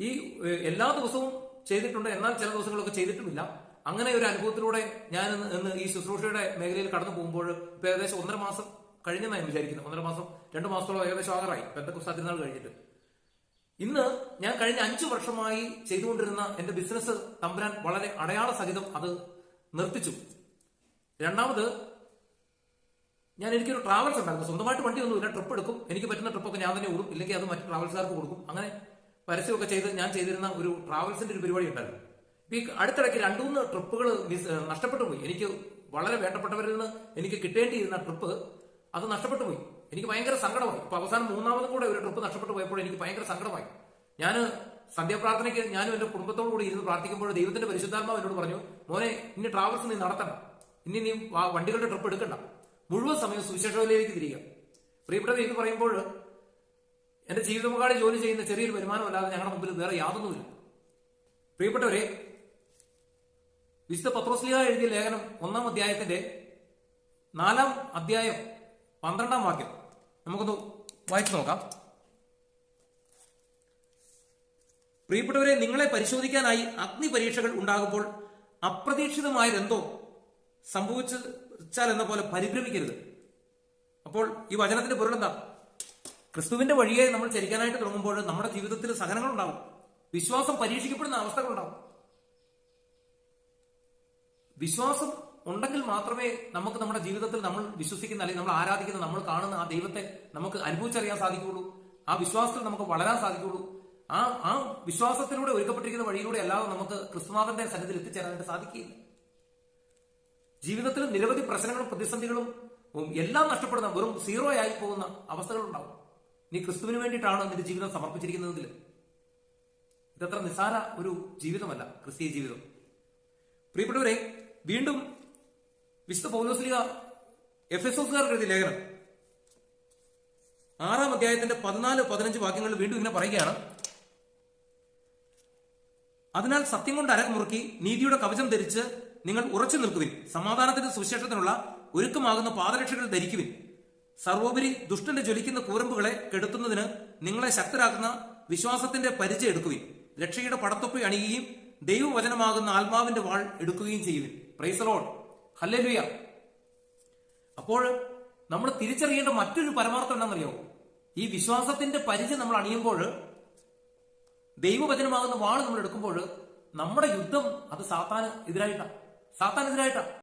ഈ എല്ലാ ദിവസവും ചെയ്തിട്ടുണ്ട് എന്നാൽ ചില ദിവസങ്ങളൊക്കെ ചെയ്തിട്ടുമില്ല. അങ്ങനെ ഒരു അനുഭവത്തിലൂടെ ഞാൻ ഇന്ന് ഈ ശുശ്രൂഷയുടെ മേഖലയിൽ കടന്നു പോകുമ്പോൾ ഇപ്പൊ ഏകദേശം ഒന്നര മാസം കഴിഞ്ഞെന്നാണ് ഞാൻ വിചാരിക്കുന്നത്. ഒന്നര മാസം രണ്ട് മാസത്തോളം ഏകദേശം ആകറായി. പെന്തക്കുസ്താ തിരുനാൾ കഴിഞ്ഞിട്ട്. ഇന്ന് ഞാൻ കഴിഞ്ഞ അഞ്ചു വർഷമായി ചെയ്തുകൊണ്ടിരുന്ന എന്റെ ബിസിനസ് തമ്പുരാൻ വളരെ അടയാള സഹിതം അത് നിർത്തിച്ചു. രണ്ടാമത് ഞാൻ എനിക്കൊരു ട്രാവൽസ് ഉണ്ടായിരുന്നു. സ്വന്തമായിട്ട് വണ്ടി വണ്ടിയൊന്നുമില്ല. ട്രിപ്പ് എടുക്കും. എനിക്ക് പറ്റുന്ന ട്രിപ്പൊക്കെ ഞാൻ തന്നെ ഓടും. ഇല്ലെങ്കിൽ അത് മറ്റു ട്രാവൽസുകാർക്ക് കൊടുക്കും. അങ്ങനെ പരസ്യമൊക്കെ ചെയ്ത് ഞാൻ ചെയ്തിരുന്ന ഒരു ട്രാവൽസിന്റെ ഒരു പരിപാടി ഉണ്ടായിരുന്നു. ഈ അടുത്തിടയ്ക്ക് രണ്ടുമൂന്ന് ട്രിപ്പുകൾ മിസ് നഷ്ടപ്പെട്ടു പോയി. എനിക്ക് വളരെ വേണ്ടപ്പെട്ടവരിൽ നിന്ന് എനിക്ക് കിട്ടേണ്ടിയിരുന്ന ട്രിപ്പ് അത് നഷ്ടപ്പെട്ടു പോയി. എനിക്ക് ഭയങ്കര സങ്കടമായി. ഇപ്പൊ അവസാനം മൂന്നാമതും കൂടെ ഒരു ട്രിപ്പ് നഷ്ടപ്പെട്ടു പോയപ്പോൾ എനിക്ക് ഭയങ്കര സങ്കടമായി. ഞാൻ സന്ധ്യാപ്രാർത്ഥനയ്ക്ക് ഞാനും എന്റെ കുടുംബത്തോടു കൂടി ഇരുന്ന് പ്രാർത്ഥിക്കുമ്പോൾ ദൈവത്തിന്റെ പരിശുദ്ധാത്മാവ് എന്നോട് പറഞ്ഞു മോനെ ഇനി ട്രാവൽസ് നീ നടത്തണം ഇനി നീ വണ്ടികളുടെ ട്രിപ്പ് എടുക്കണ്ട. മുഴുവൻ സമയം സുവിശേഷയിലേക്ക് തിരിയുക. പ്രിയപ്പെട്ടത് എന്ന് പറയുമ്പോൾ എന്റെ ജീവിതമുഖാടി ജോലി ചെയ്യുന്ന ചെറിയൊരു വരുമാനമല്ലാതെ ഞങ്ങളുടെ മുമ്പിൽ വേറെ യാതൊന്നുമില്ല. പ്രിയപ്പെട്ടവരെ വിശുദ്ധ പത്രോസ്ലിഹ എഴുതിയ ലേഖനം ഒന്നാം അധ്യായത്തിന്റെ നാലാം അധ്യായം പന്ത്രണ്ടാം വാക്യം. നമുക്കൊന്ന് വായിച്ചു നോക്കാം. പ്രിയപ്പെട്ടവരെ നിങ്ങളെ പരിശോധിക്കാനായി അഗ്നി പരീക്ഷകൾ ഉണ്ടാകുമ്പോൾ അപ്രതീക്ഷിതമായതെന്തോ സംഭവിച്ചാൽ എന്ന പോലെ പരിഭ്രമിക്കരുത്. അപ്പോൾ ഈ വചനത്തിന്റെ പൊരുളെന്താ ക്രിസ്തുവിന്റെ വഴിയെ നമ്മൾ ചരിക്കാനായിട്ട് തുടങ്ങുമ്പോൾ നമ്മുടെ ജീവിതത്തിൽ സഹനങ്ങൾ ഉണ്ടാവും വിശ്വാസം പരീക്ഷിക്കപ്പെടുന്ന അവസ്ഥകളുണ്ടാവും. വിശ്വാസം ഉണ്ടെങ്കിൽ മാത്രമേ നമുക്ക് നമ്മുടെ ജീവിതത്തിൽ നമ്മൾ വിശ്വസിക്കുന്ന അല്ലെങ്കിൽ നമ്മൾ ആരാധിക്കുന്ന നമ്മൾ കാണുന്ന ആ ദൈവത്തെ നമുക്ക് അനുഭവിച്ചറിയാൻ സാധിക്കുകയുള്ളൂ. ആ വിശ്വാസത്തിൽ നമുക്ക് വളരാൻ സാധിക്കുകയുള്ളൂ. ആ ആ വിശ്വാസത്തിലൂടെ ഒരുക്കപ്പെട്ടിരിക്കുന്ന വഴിയിലൂടെ അല്ലാതെ നമുക്ക് ക്രിസ്തുനാഥന്റെ സന്നിധിയിൽ എത്തിച്ചേരാനായിട്ട് സാധിക്കുകയില്ല. ജീവിതത്തിൽ നിരവധി പ്രശ്നങ്ങളും പ്രതിസന്ധികളും എല്ലാം നഷ്ടപ്പെടുന്ന വെറും സീറോ ആയി പോകുന്ന അവസ്ഥകളുണ്ടാവും. നീ ക്രിസ്തുവിന് വേണ്ടിയിട്ടാണ് നിന്റെ ജീവിതം സമർപ്പിച്ചിരിക്കുന്നതെങ്കിൽ? ഇതത്ര നിസ്സാര ഒരു ജീവിതമല്ല ക്രിസ്തീയ ജീവിതം. പ്രിയപ്പെട്ടവരെ വീണ്ടും വിശുദ്ധ പൗലോസ്ലിക എഫ് എസ് ഒസുകാർക്ക് എഴുതിയ ലേഖനം. ആറാം അധ്യായത്തിന്റെ പതിനാല് പതിനഞ്ച് വാക്യങ്ങൾ വീണ്ടും ഇങ്ങനെ പറയുകയാണ്. അതിനാൽ സത്യം കൊണ്ട് അരകമുറുക്കി നീതിയുടെ കവചം ധരിച്ച് നിങ്ങൾ ഉറച്ചു നിൽക്കുവിൻ. സമാധാനത്തിന്റെ സുവിശേഷത്തിനുള്ള ഒരുക്കമാകുന്ന പാദരക്ഷകൾ ധരിക്കുവിൻ. സർവോപരി ദുഷ്ടന്റെ ജ്വലിക്കുന്ന കൂരമ്പുകളെ കെടുത്തുന്നതിന് നിങ്ങളെ ശക്തരാക്കുന്ന വിശ്വാസത്തിന്റെ പരിചയം എടുക്കുവിൻ. രക്ഷയുടെ പടത്തൊപ്പി അണിയുകയും ദൈവവചനമാകുന്ന ആത്മാവിന്റെ വാൾ എടുക്കുകയും ചെയ്യുവിൻ. പ്രൈസലോൺ ഹല്ലേലൂയ അപ്പോൾ നമ്മൾ തിരിച്ചറിയേണ്ട മറ്റൊരു പരമാർത്ഥം എന്താണെന്നറിയോ? ഈ വിശ്വാസത്തിന്റെ പരിചയം നമ്മൾ അണിയുമ്പോൾ ദൈവവചനമാകുന്ന വാൾ നമ്മൾ എടുക്കുമ്പോൾ നമ്മുടെ യുദ്ധം അത് സാത്താന് എതിരായിട്ടാണ് സാത്താനെതിരായിട്ടാണ്